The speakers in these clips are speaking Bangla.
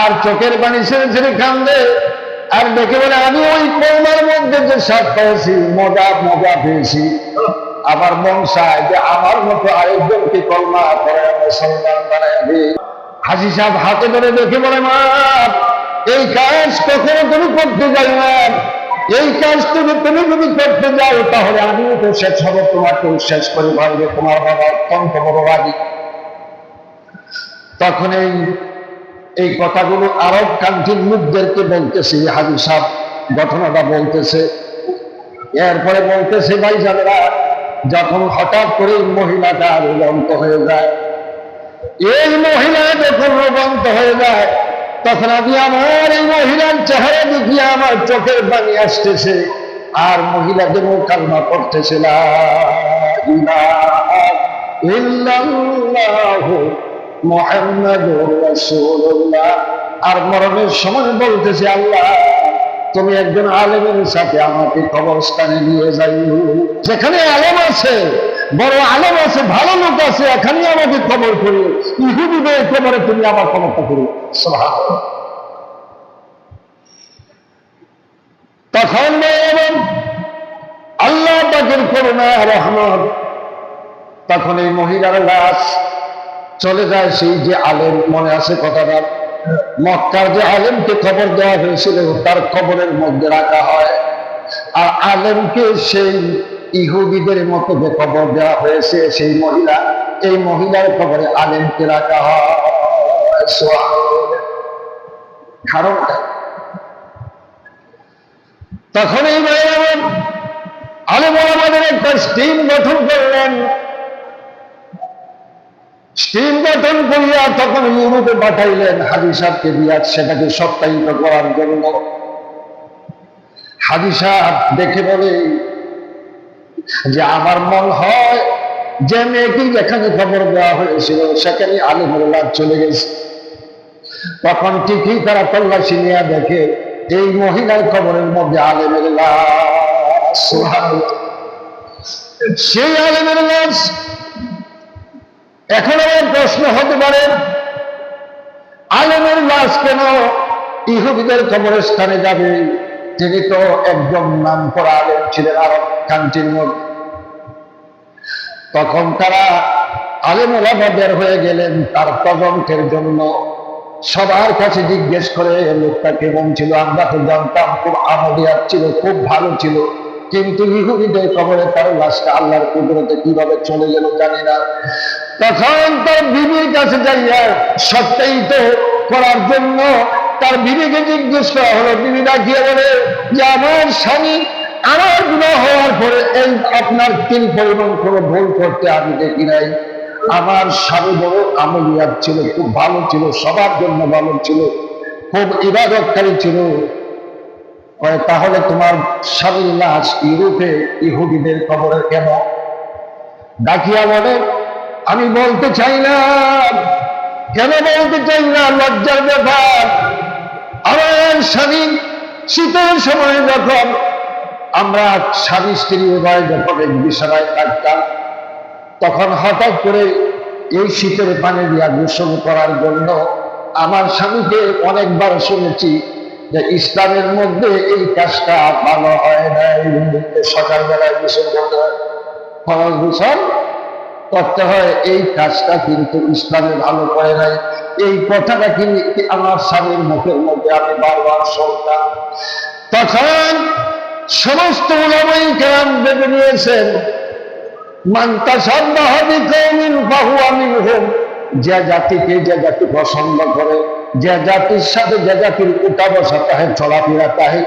আর চোখের পানি ছেড়ে ছেড়ে কান্দে। আর দেখে বলে, আমি ওই কলমার মধ্যে যে স্বাদ পেয়েছি মজা মজা পেয়েছি। আমার মন চায় যে আমার মতো আরেকজনকে কলমা করে মুসলমান বানায় হাসি সাহেব হাতে ধরে দেখে বলে, মা, এই কাজ কখনো তুমি করতে যাই না। এই কাজ তুমি তুমি যদি করতে যাও, তাহলে আমিও তো শেষ হব তোমাকে শেষ করে ভাববে তোমার বাবা অত্যন্ত বড় রাগী তখন এই এই কথাগুলো আরব কান্ট্রির লোকদেরকে বলতেছে হাজি সাহেব ঘটনাটা বলতেছে। এরপরে বলতেছে, ভাই যারা যখন হঠাৎ করে মহিলাটা রোগান্ত হয়ে যায়, এই মহিলা যখন রোগান্ত হয়ে যায়, তখন আমি আমার এই মহিলার চেহারা দেখিয়ে আমার চোখের পানি আসতেছে, আর মহিলাকে কালমা করতেছে আর মরণের সময় বলতেছে, আল্লাহ, তুমি একজন আলেমের সাথে আমাকে কবরস্থানে নিয়ে যাই যেখানে আলেম আছে, বড় আলেম আছে, ভালো লোক আছে, এখানেই আমাকে করিও। ইহুদিদের খবরে তুমি আমার করিও। সুবহানাল্লাহ। তখন আল্লাহ পাকের করুণা রহমত। তখন এই মহিলার লাশ চলে যায় সেই যে আলেম, মনে আছে কথাটা? মক্কার যে আলেমকে খবর দেওয়া হয়েছিল, তার খবরের মধ্যে রাখা হয়। আর আলেমকে সেই ইহুদিদের মতো যে খবর দেওয়া হয়েছে, সেই মহিলা, এই মহিলার খবরে আলেমকে রাখা হয়। তখন এই আলেম আমাদের একটা স্টিম গঠন করলেন। স্টিম করিয়া তখন ইউরোপে পাঠাইলেন হাজি সাহেবকে দিয়া সেটাকে সপ্তাহিত করার জন্য। হাজি সাহেব দেখে বলে যে আমার মন হয় যে মেয়েকে যেখানে খবর দেওয়া হয়েছিল সেখানে আলিমুল্লাহ চলে গেছে। তখন ঠিকই তারা তল্লাশি নিয়ে দেখে এই মহিলার খবরের মধ্যে সুবহানাল্লাহ। সেই আলেমের লাশ এখন আমার প্রশ্ন হতে পারে, আলেমের লাশ কেন ইহুদিদের কবরস্থানে যাবে? তিনি তো একজন নাম করা আলেম ছিলেন আরব কান্ট্রির মধ্যে। তখন তারা আলেমুলামা বের হয়ে গেলেন তার তদন্তের জন্য। সবার কাছে জিজ্ঞেস করে লোকটা কেমন ছিল? আমরা তো জানতাম, খুব আমলিয়াত ছিল, খুব ভালো ছিল। কিন্তু ইহুদিদের কবরে তার লাশটা আল্লাহর কুদরতে কীভাবে চলে গেল জানি না। তখন তার বিবির কাছে যাইয়া সত্যায়িত করার জন্য তার বিবিকে জিজ্ঞেস করা হলো, বিবি ডাকিয়ে বলে, যে আমার স্বামী আমার গুণা হওয়ার পরে এই আপনার তিন পরিমাণ কোনো ভুল করতে আমি দেখি নাই? আমার স্বামী বড় আমলিয়াত ছিল, খুব ভালো ছিল, সবার জন্য ভালো ছিল, খুব ইবাদতকারী ছিল। তাহলে তোমার স্বামীর লাশ ইউরোপে ইহুদিদের খবরে কেন? ডাকিয়া বলে, আমি বলতে চাই না। কেন বলতে চাই না? লজ্জার ব্যাপার। আমার স্বামী শীতের সময় যখন আমরা স্বামী স্ত্রী উভয় যখন এক বিছানায় থাকতাম, তখন হঠাৎ করে এই শীতের পানি দিয়া গোসল করার জন্য আমার স্বামীকে অনেকবার শুনেছি যে ইসলামের মধ্যে এই কাজটা ভালো হয় নাই। সকালবেলায় গোসল করতে হয়, ফরজ গোসল করতে হয়, এই কাজটা কিন্তু ইসলামে ভালো করে নাই। এই কথাটা কিন্তু আমার স্বামীর মুখের মধ্যে আমি বারবার শুনতাম। তখন সমস্ত উলামাই কেরাম ভেবে নিয়েছেন মান্তা সন্দেহী যে জাতিকে যে জাতি পছন্দ করে। যে জাতির সাথে যে জাতির উঠা বসা তাহে চলাফেরা তাহে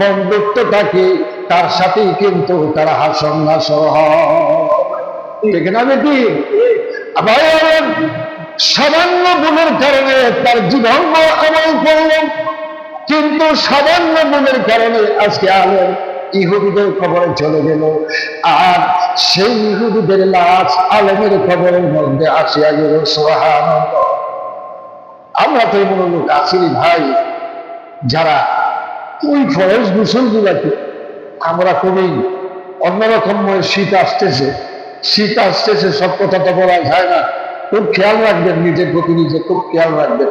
বন্ধুত্ব থাকে, তার সাথেই কিন্তু তারা হাসন ঠিক না, বেটি? সামান্য গুণের কারণে তার জীবন আমল করল কিন্তু সামান্য গুণের কারণে আজকে আলেম ইহুদিদের খবরে চলে গেল। আর সেই ইহুদিদের লাশ আলেমের খবরের মধ্যে আসিয়া গেল সোহান আমরা তো এমন লোক আসিনি ভাই, যারা ওই ফরজ দূষণ গুলাকে আমরা করি অন্যরকম শীত আসতেছে। শীত আসতেছে, সব কথা তো বলা যায় না। খুব খেয়াল রাখবেন, নিজের প্রতি নিজে খুব খেয়াল রাখবেন।